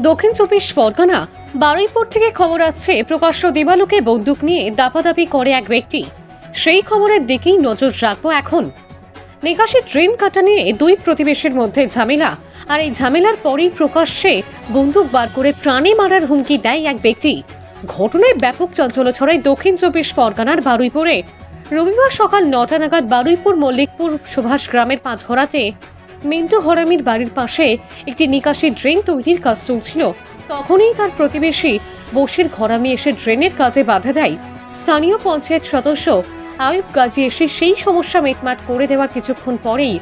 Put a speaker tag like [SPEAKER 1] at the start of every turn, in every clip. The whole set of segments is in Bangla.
[SPEAKER 1] দক্ষিণ চব্বিশ পরগনা, বারুইপুর থেকে খবর আসছে, প্রকাশ্য দেবালোকে বন্দুক নিয়ে দাপাদাপি করে এক ব্যক্তি। সেই খবরের দিকেই নজর রাখব এখন। নিকাশি ট্রেন কাটা নিয়ে দুই প্রতিবেশীর মধ্যে ঝামেলা, আর এই ঝামেলার পরেই প্রকাশ্যে বন্দুক বার করে প্রাণে মারার হুমকি দেয় এক ব্যক্তি। ঘটনায় ব্যাপক চঞ্চল ছড়ায় দক্ষিণ চব্বিশ পরগনার বারুইপুরে। রবিবার সকাল নটা নাগাদ বারুইপুর মল্লিকপুর সুভাষ গ্রামের পাঁচঘরাতে মিন্টু হরামির বাড়ির পাশে একটি নিকাশি ড্রেন তৈরির কাজ চলছিল। তখনই তার প্রতিবেশী বসির ঘরামি এসে ড্রেনের কাজে বাধা দেয়। স্থানীয় পঞ্চায়েত সদস্য আয়ুব গাজী এসে সেই সমস্যা মিটমাট করে দেওয়ার কিছুক্ষণ পরেই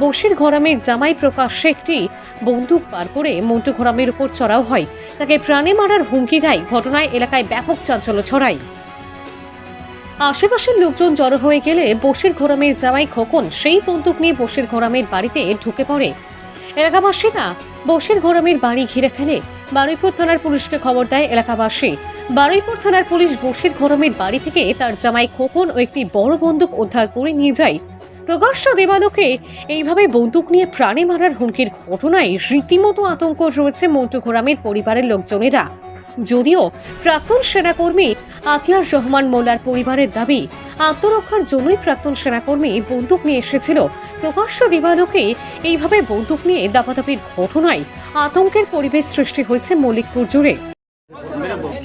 [SPEAKER 1] বসির ঘরামের জামাই প্রকাশ্যে একটি বন্দুক পার করে মন্টু ঘরামের উপর চড়াও হয়। তাকে প্রাণে মারার হুমকি দেয়। ঘটনায় এলাকায় ব্যাপক চাঞ্চল্য ছড়ায়। আশেপাশের লোকজন জড়ো হয়ে গেলে বসির ঘোরামের জামাই খোকন সেই বন্দুক নিয়ে বসির ঘোরামের বাড়িতে ঢুকে পড়ে। এলাকাবাসীরা বসির ঘোরামের বাড়ি ঘিরে ফেলে। বারুইপুর থানার পুলিশকে খবর দেয় এলাকাবাসী। বারুইপুর থানার পুলিশ বসির ঘোরামের বাড়ি থেকে তার জামাই খোকন ও একটি বড় বন্দুক উদ্ধার করে নিয়ে যায়। প্রকাশ্য দেবালোকে এইভাবে বন্দুক নিয়ে প্রাণে মারার হুমকির ঘটনায় রীতিমতো আতঙ্ক রয়েছে মন্টু ঘোরামের পরিবারের লোকজনেরা। যদিও প্রাক্তন সেনাকর্মী আতিয়ার রহমান মোল্লার পরিবারের দাবি আত্মরক্ষার জন্যই প্রাক্তন সেনাকর্মী বন্দুক নিয়ে এসেছিল। প্রকাশ্য দিবালোকে এইভাবে বন্দুক নিয়ে দাপাদাপির ঘটনায় আতঙ্কের পরিবেশ সৃষ্টি হয়েছে মল্লিকপুর জুড়ে।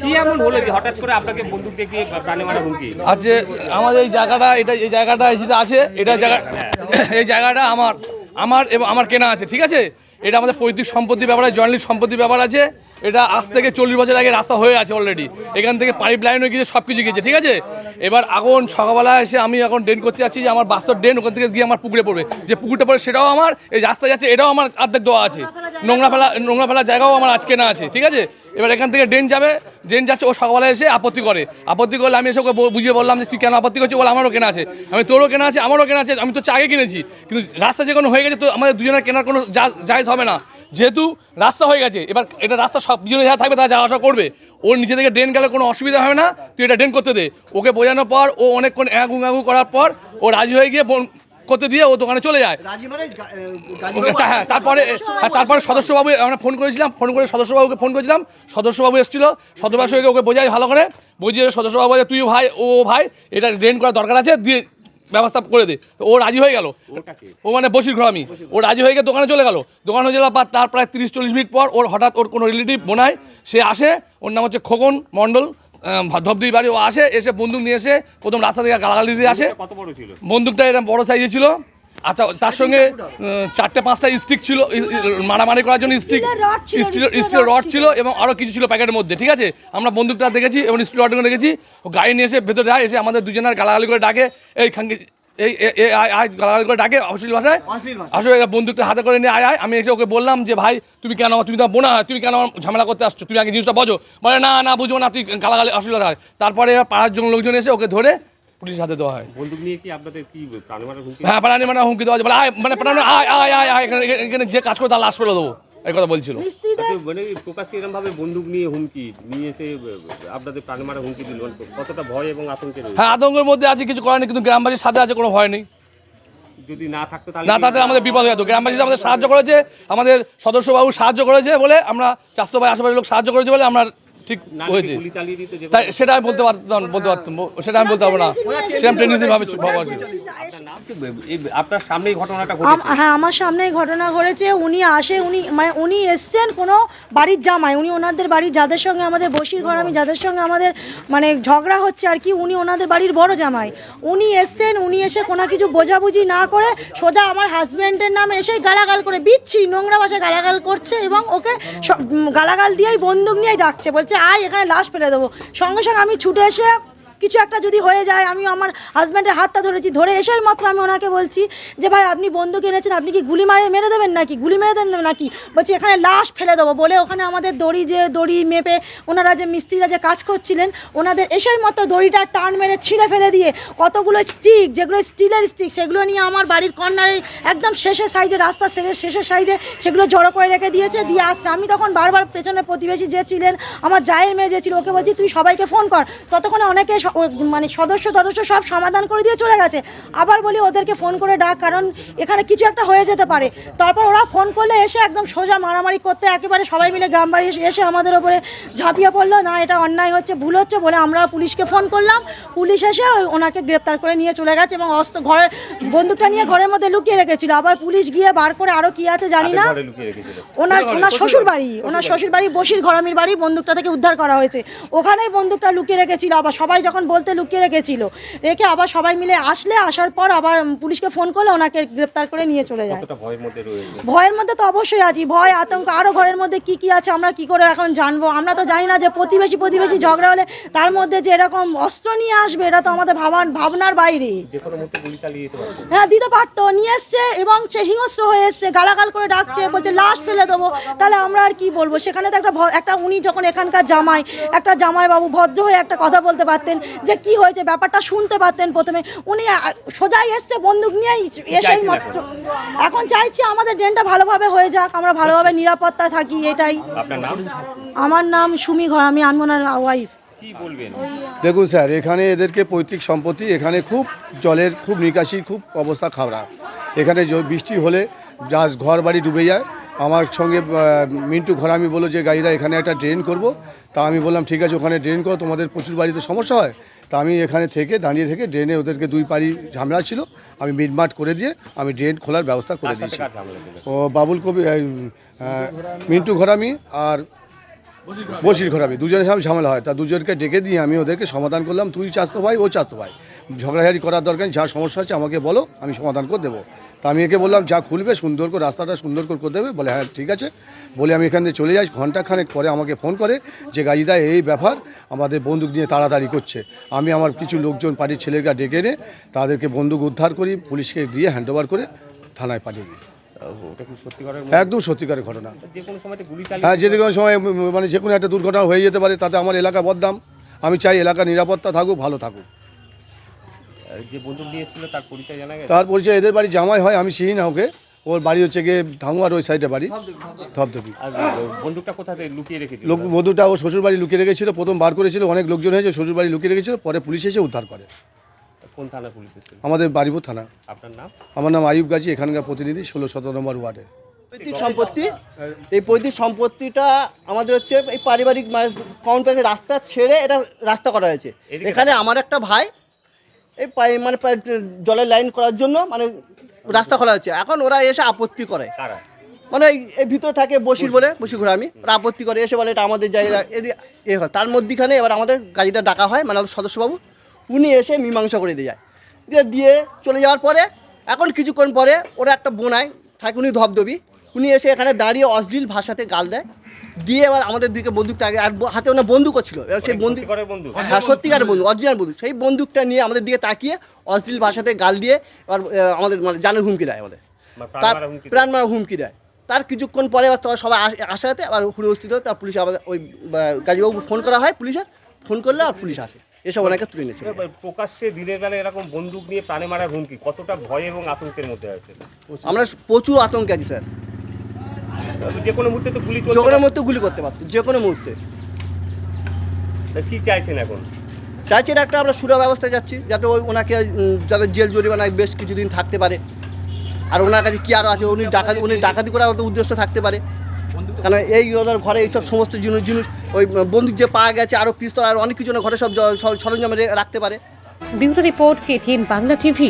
[SPEAKER 2] কি এমন হলো যে হঠাৎ করে আপনাকে বন্দুক দেখিয়ে প্রাণে মারা হুমকি?
[SPEAKER 3] আছে আমাদের এই জায়গাটা এটা এই জায়গাটা যেটা আছে এটা জায়গা এই জায়গাটা আমার আমার এবং আমার কেনা আছে ঠিক আছে? এটা আমাদের পৈতৃক সম্পত্তি ব্যাপার আছে জয়েন্টলি সম্পত্তি ব্যাপার আছে। এটা আজ থেকে চল্লিশ বছর আগে রাস্তা হয়ে আছে অলরেডি এখান থেকে পাইপ লাইন হয়ে গিয়েছে সব কিছু গিয়েছে, ঠিক আছে? এবার এখন সকালবেলা এসে আমি এখন ড্রেন করতে যাচ্ছি যে আমার বাস্তব ড্রেন ওখান থেকে গিয়ে আমার পুকুরে পড়বে। যে পুকুরটা পড়ে সেটাও আমার, এই রাস্তা যাচ্ছে এটাও আমার অর্ধেক দেওয়া আছে। নোংরা ফেলা, নোংরা ফেলার জায়গাও আমার আজকে না আছে, ঠিক আছে? এবার এখান থেকে ড্রেন যাবে ড্রেন যাচ্ছে, ও সকালবেলা এসে আপত্তি করে। আপত্তি করলে আমি এসে ওকে বুঝিয়ে বললাম যে তুই কেন আপত্তি করছিস? বলে, আমারও কেনা আছে। আমি তোরও কেনা আছে, আমারও কেনা আছে, আমি তো আগে কিনেছি। কিন্তু রাস্তা যে কোনো হয়ে গেছে, তো আমাদের দুজনের কেনার কোনো জায়েজ হবে না। যেহেতু রাস্তা হয়ে গেছে এবার এটা রাস্তা সব দুজনে যারা থাকবে তারা যাওয়া আসা করবে। ওর নিচে থেকে ড্রেন গেলে কোনো অসুবিধা হবে না তুই এটা ড্রেন করতে দে। ওকে বোঝানোর পর ও অনেকক্ষণ অ্যাগু অ্যাগু করার পর ও রাজি হয়ে গিয়ে বন- করতে দিয়ে ও দোকানে চলে যায়।
[SPEAKER 4] রাজি মানে
[SPEAKER 3] হ্যাঁ তারপরে তারপরে সদস্যবাবু আমরা ফোন করেছিলাম ফোন করে সদস্যবাবুকে ফোন করেছিলাম সদস্যবাবু এসেছিল সদস্যবাবুকে ওকে বোঝাই ভালো করে বুঝিয়ে সদস্যবাবু বলে তুই ভাই ও ভাই এটা ড্রেন করার দরকার আছে দিয়ে ব্যবস্থা করে দে। তো ও রাজি হয়ে গেল। ও মানে বসির ঘর আমি। ও রাজি হয়ে গিয়ে দোকানে চলে গেল। দোকানে চলে পর তার প্রায় তিরিশ চল্লিশ মিনিট পর ওর হঠাৎ ওর কোনো রিলেটিভ বোনায় সে আসে। ওর নাম হচ্ছে খোকন মণ্ডল। ধবধবি বাড়ি। ও আসে এসে বন্দুক নিয়ে এসে প্রথম রাস্তা থেকে গালাগালি দিয়ে আসে। বন্দুকটা এরকম বড় সাইজে ছিল। আচ্ছা তার সঙ্গে চারটে পাঁচটা স্টিক ছিল মারামারি করার জন্য স্টিক স্টিল স্টিল রড ছিল এবং আরও কিছু ছিল প্যাকেটের মধ্যে ঠিক আছে? আমরা বন্দুকটা দেখেছি এবং স্টিল রডগুলো দেখেছি। ও গাড়ি নিয়ে এসে ভেতরে যায় এসে আমাদের দুজনের গালাগালি করে ডাকে। এই খাঙ্গি এই আয় আয় গালাগালি করে ডাকে অশ্লীল ভাষায়।
[SPEAKER 4] অশ্লীল।
[SPEAKER 3] আসলে এটা বন্দুকটা হাতে করে নিয়ে আয় আয়। আমি এসে ওকে বললাম যে ভাই তুমি কেন তুমি তো বোনা হয় তুমি কেন আমার ঝামেলা করতে আসছো? তুমি আগে জিনিসটা বোঝো। বলে না না বুঝব না তুই গালাগালি অশ্লীলতা হয়। তারপরে এবার পাড়ার জন্য লোকজন এসে ওকে ধরে পুলিশের হাতে দেওয়া হয়।
[SPEAKER 2] বন্দুক নিয়ে কি আপনাদের কি প্রাণে মারা হুমকি?
[SPEAKER 3] হ্যাঁ প্রাণী মানে হুমকি দেওয়া বলে আয় মানে প্রাণী আয় আয় আয় আয় এখানে এখানে যে কাজ করে তার লাশ ফেলে দেবো এই কথা বলছিল।
[SPEAKER 2] মানে প্রকাশ্যে এরকম ভাবে বন্দুক নিয়ে হুমকি নিয়ে এসে আপনাদের প্রাণে মারা হুমকি দিল। কতটা ভয় এবং আতঙ্কে রয়েছে?
[SPEAKER 3] হ্যাঁ আতঙ্কের মধ্যে আছে কিছু করার নেই কিন্তু গ্রামবাসীর সাথে আছে কোনো ভয় নেই।
[SPEAKER 2] যদি না থাকতো তাহলে
[SPEAKER 3] না তাতে আমাদের বিপদ হয়ে যেত গ্রামবাসী আমাদের সাহায্য করেছে আমাদের সদস্যবাবু সাহায্য করেছে বলে আমরা স্বাস্থ্য ভাই আশেপাশের লোক সাহায্য করেছে বলে আমরা ঠিক হয়েছে।
[SPEAKER 2] গুলি চালিয়ে দিত যে
[SPEAKER 3] তাই সেটা আমি বলতে পারতাম বলতে পারতাম। সেটা আমি বলতে পারব না। সেরকম ট্রেনিং ভাবে ভাবা
[SPEAKER 2] আপনার সামনেই ঘটনাটা
[SPEAKER 5] হ্যাঁ আমার সামনেই ঘটনা ঘটেছে। উনি আসে উনি মানে উনি এসছেন কোনো বাড়ির জামাই। উনি ওনাদের বাড়ির যাদের সঙ্গে আমাদের বসির ঘর আমি যাদের সঙ্গে আমাদের মানে ঝগড়া হচ্ছে আর কি উনি ওনাদের বাড়ির বড় জামাই। উনি এসছেন উনি এসে কোনো কিছু বোঝাবুঝি না করে সোজা আমার হাজব্যান্ডের নামে এসে গালাগাল করে বিচ্ছি নোংরা ভাষায় গালাগাল করছে এবং ওকে গালাগাল দিয়েই বন্দুক নিয়েই ডাকছে। বলছে আয় এখানে লাশ ফেলে দেবো। সঙ্গে সঙ্গে আমি ছুটে এসে কিছু একটা যদি হয়ে যায় আমি আমার হাজব্যান্ডের হাতটা ধরেছি। ধরে এসেই মাত্র আমি ওনাকে বলছি যে, ভাই, আপনি বন্দুক এনেছেন, আপনি কি গুলি মারে মেরে দেবেন নাকি? গুলি মেরে দেবেন নাকি? বলছি, এখানে লাশ ফেলে দেবো। বলে ওখানে আমাদের দড়ি যে, দড়ি মেপে ওনারা যে, মিস্ত্রিরা যে কাজ করছিলেন, ওনাদের এসেই মতো দড়িটা টান মেরে ছিঁড়ে ফেলে দিয়ে কতগুলো স্টিক যেগুলো স্টিলের স্টিক সেগুলো নিয়ে আমার বাড়ির কর্নারে একদম শেষের সাইডে রাস্তা শেষের শেষের সাইডে সেগুলো জড়ো করে রেখে দিয়েছে, দিয়ে আসছে। আমি তখন বারবার পেছনে প্রতিবেশী যে ছিলেন, আমার জায়ের মেয়ে যে ছিল, ওকে বলছি, তুই সবাইকে ফোন কর। ততক্ষণে অনেকে মানে সদস্য সদস্য সব সমাধান করে দিয়ে চলে গেছে। আবার বলি ওদেরকে ফোন করে ডাক কারণ এখানে কিছু একটা হয়ে যেতে পারে। তারপর ওরা ফোন করলে এসে একদম সোজা মারামারি করতে একেবারে সবাই মিলে গ্রাম বাড়ি এসে এসে আমাদের ওপরে ঝাঁপিয়ে পড়ল না এটা অন্যায় হচ্ছে ভুল হচ্ছে বলে আমরা পুলিশকে ফোন করলাম। পুলিশ এসে ওই ওনাকে গ্রেপ্তার করে নিয়ে চলে গেছে এবং অস্ত্র ঘরে বন্দুকটা নিয়ে ঘরের মধ্যে লুকিয়ে রেখেছিল। আবার পুলিশ গিয়ে বার করে আরও কী আছে জানি না। ওনার ওনার শ্বশুর বাড়ি ওনার শ্বশুর বাড়ি। বসির ঘরামির বাড়ি বন্দুকটা থেকে উদ্ধার করা হয়েছে। ওখানেই বন্দুকটা লুকিয়ে রেখেছিল আবার সবাই যখন বলতে লুকিয়ে রেখেছিল। রেখে আবার সবাই মিলে আসলে আসার পর আবার পুলিশকে ফোন করলে ওনাকে গ্রেপ্তার করে নিয়ে চলে যায়।
[SPEAKER 2] ভয়ের মধ্যে
[SPEAKER 5] তো অবশ্যই আছি। ভয় আতঙ্ক আরও ঘরের মধ্যে কি কি আছে আমরা কি করে এখন জানব? আমরা তো জানি না যে প্রতিবেশী প্রতিবেশী ঝগড়া হলে তার মধ্যে যে এরকম অস্ত্র নিয়ে আসবে এটা তো আমাদের ভাবান ভাবনার বাইরে। হ্যাঁ দিতে পারতো। নিয়ে এসছে এবং সে হিংস্র হয়ে এসছে গালাগাল করে ডাকছে বলছে লাস্ট ফেলে দেবো। তাহলে আমরা আর কি বলব? সেখানে তো একটা একটা উনি যখন এখানকার জামাই একটা জামাই বাবু ভদ্র হয়ে একটা কথা বলতে পারতেন যে কি হয়েছে ব্যাপারটা শুনতে পারতেন প্রথমে। উনি সোজাই এসছে বন্দুক নিয়েই এসেই মাত্র এখন চাইছি আমাদের ড্রেনটা ভালোভাবে হয়ে যাক আমরা ভালোভাবে নিরাপত্তা থাকি এটাই। আমার নাম সুমি ঘর আমি আমি ওনার ওয়াইফ
[SPEAKER 2] বলবেন?
[SPEAKER 4] দেখুন স্যার এখানে এদেরকে পৈতৃক সম্পত্তি এখানে খুব জলের খুব নিকাশি খুব অবস্থা খারাপ। এখানে বৃষ্টি হলে যা ঘর বাড়ি ডুবে যায় আমার সঙ্গে মিন্টু ঘরামি বলো যে গাড়িদা এখানে একটা ড্রেন করব। তা আমি বললাম ঠিক আছে ওখানে ড্রেন করো তোমাদের প্রচুর বাড়িতে সমস্যা হয়। তা আমি এখানে থেকে দাঁড়িয়ে থেকে ড্রেনে ওদেরকে দুই পাড়ি ঝামেলা ছিল আমি মিটমাট করে দিয়ে আমি ড্রেন খোলার ব্যবস্থা করে দিয়েছি। ও বাবুল কবি মিন্টু ঘরামি আর বসির ঘরামি দুজনের সাথে ঝামেলা হয়। তা দুজনকে ডেকে দিয়ে আমি ওদেরকে সমাধান করলাম। তুই চাস্তো ভাই, ও চাস্তো ভাই। ঝগড়াঝাড়ি করার দরকার যা সমস্যা আছে আমাকে বলো, আমি সমাধান করে দেবো। তা আমি একে বললাম, যা খুলবে, সুন্দর করে, রাস্তাটা সুন্দর করে করে দেবে। বলে হ্যাঁ ঠিক আছে। বলে, আমি এখান থেকে চলে যাই ঘন্টাখানেক পরে আমাকে ফোন করে যে গাড়িদা এই ব্যাপার আমাদের বন্দুক নিয়ে তাড়াতাড়ি করছে। আমি আমার কিছু লোকজন, বাড়ির ছেলেরা ডেকে এনে তাদেরকে বন্দুক উদ্ধার করি, পুলিশকে দিয়ে হ্যান্ড ওভার করে থানায় পাঠিয়ে দিই। একদম সত্যিকারের ঘটনা। হ্যাঁ যে কোনো সময় মানে যে কোনো একটা দুর্ঘটনা হয়ে যেতে পারে তাতে আমার এলাকা বদনাম। আমি চাই এলাকা নিরাপত্তা থাকুক ভালো থাকুক।
[SPEAKER 2] তার পরিচয়
[SPEAKER 4] এদের বাড়ি জামাই হয় আমি চিনি না ওকে। ওর বাড়ি হচ্ছে গিয়ে ধাঙ্গুয়ার ওই সাইডে বাড়ি ধপধপি
[SPEAKER 2] বন্দুকটা লুকিয়ে রেখেছিল?
[SPEAKER 4] লোক মধুটা ও শ্বশুর বাড়ি লুকিয়ে রেখেছিল প্রথম বার করেছিল অনেক লোকজন হয়েছে শ্বশুর বাড়ি লুকিয়ে রেখেছিল পরে পুলিশ এসে উদ্ধার করে।
[SPEAKER 2] কোন থানা পুলিশ
[SPEAKER 4] আমাদের বাড়িপুর থানা।
[SPEAKER 2] আপনার নাম?
[SPEAKER 4] আমার নাম আয়ুব গাজী এখানকার প্রতিনিধি ষোলো সতেরো নম্বর ওয়ার্ডে।
[SPEAKER 6] পৈতৃক সম্পত্তি এই পৈতৃক সম্পত্তিটা আমাদের হচ্ছে এই পারিবারিক মানে কমন প্লেসে রাস্তা ছেড়ে এটা রাস্তা করা হয়েছে। এখানে আমার একটা ভাই এই পাই- মানে জলের লাইন করার জন্য মানে রাস্তা খোলা হচ্ছে এখন ওরা এসে আপত্তি করে। মানে এই ভিতরে থাকে বসির বলে বসি ঘুরে আমি। ওরা আপত্তি করে এসে বলে এটা আমাদের জায়গা এ হয়। তার মধ্যিখানে এবার আমাদের গাড়িটা ডাকা হয় মানে আমাদের সদস্যবাবু। উনি এসে মীমাংসা করে দিয়ে যায়। দিয়ে দিয়ে চলে যাওয়ার পরে এখন কিছুক্ষণ পরে ওরা একটা বোনায় থাকে উনি ধবধবি। উনি এসে এখানে দাঁড়িয়ে অশ্লীল ভাষাতে গাল দেয়। দিয়ে এবার আমাদের দিকে বন্দুকটা আগে আর হাতে ওনার বন্দুকও ছিল। এবার সেই বন্দুক হ্যাঁ সত্যিকারের বন্ধু অরিজিনাল বন্ধু সেই বন্দুকটা নিয়ে আমাদের দিকে তাকিয়ে অশ্লীল ভাষাতে গাল দিয়ে এবার আমাদের মানে জানের হুমকি দেয় আমাদের। তার প্রাণ মারা হুমকি দেয়। তার কিছুক্ষণ পরে আবার তোরা সবাই আস- আসাতে আবার হুড়ে উপস্থিত তার পুলিশ আমাদের ওই গাজীবাবু ফোন করা হয় পুলিশের। ফোন করলে আর পুলিশ আসে। এসব ওনাকে তুলে নিয়েছিল
[SPEAKER 2] প্রকাশ্যে দিনের বেলা এরকম বন্দুক নিয়ে প্রাণে মারার হুমকি কতটা ভয় এবং আতঙ্কের মধ্যে আছে?
[SPEAKER 6] আমরা প্রচুর আতঙ্কে আছি স্যার।
[SPEAKER 2] যে কোনো মুহূর্তে তো গুলি
[SPEAKER 6] যে কোনো মুহূর্তে গুলি করতে পারতো যে কোনো মুহূর্তে।
[SPEAKER 2] কি চাইছেন এখন?
[SPEAKER 6] চাইছেন একটা আমরা সুরা ব্যবস্থা যাচ্ছি যাতে ওই ওনাকে যাতে জেল জরিমানায় বেশ কিছুদিন থাকতে পারে। আর ওনার কাছে কি আরও আছে? উনি ডাকাতি উনি ডাকাতি করার উদ্দেশ্য থাকতে পারে। কারণ এই ওনার ঘরে এইসব সমস্ত জিনিস জিনিস, ওই বন্দুক যে পাওয়া গেছে আরও পিস্তল, আর অনেক কিছু ঘরে সব সরঞ্জাম রাখতে পারে।
[SPEAKER 1] Bureau report KTN Bangla TV.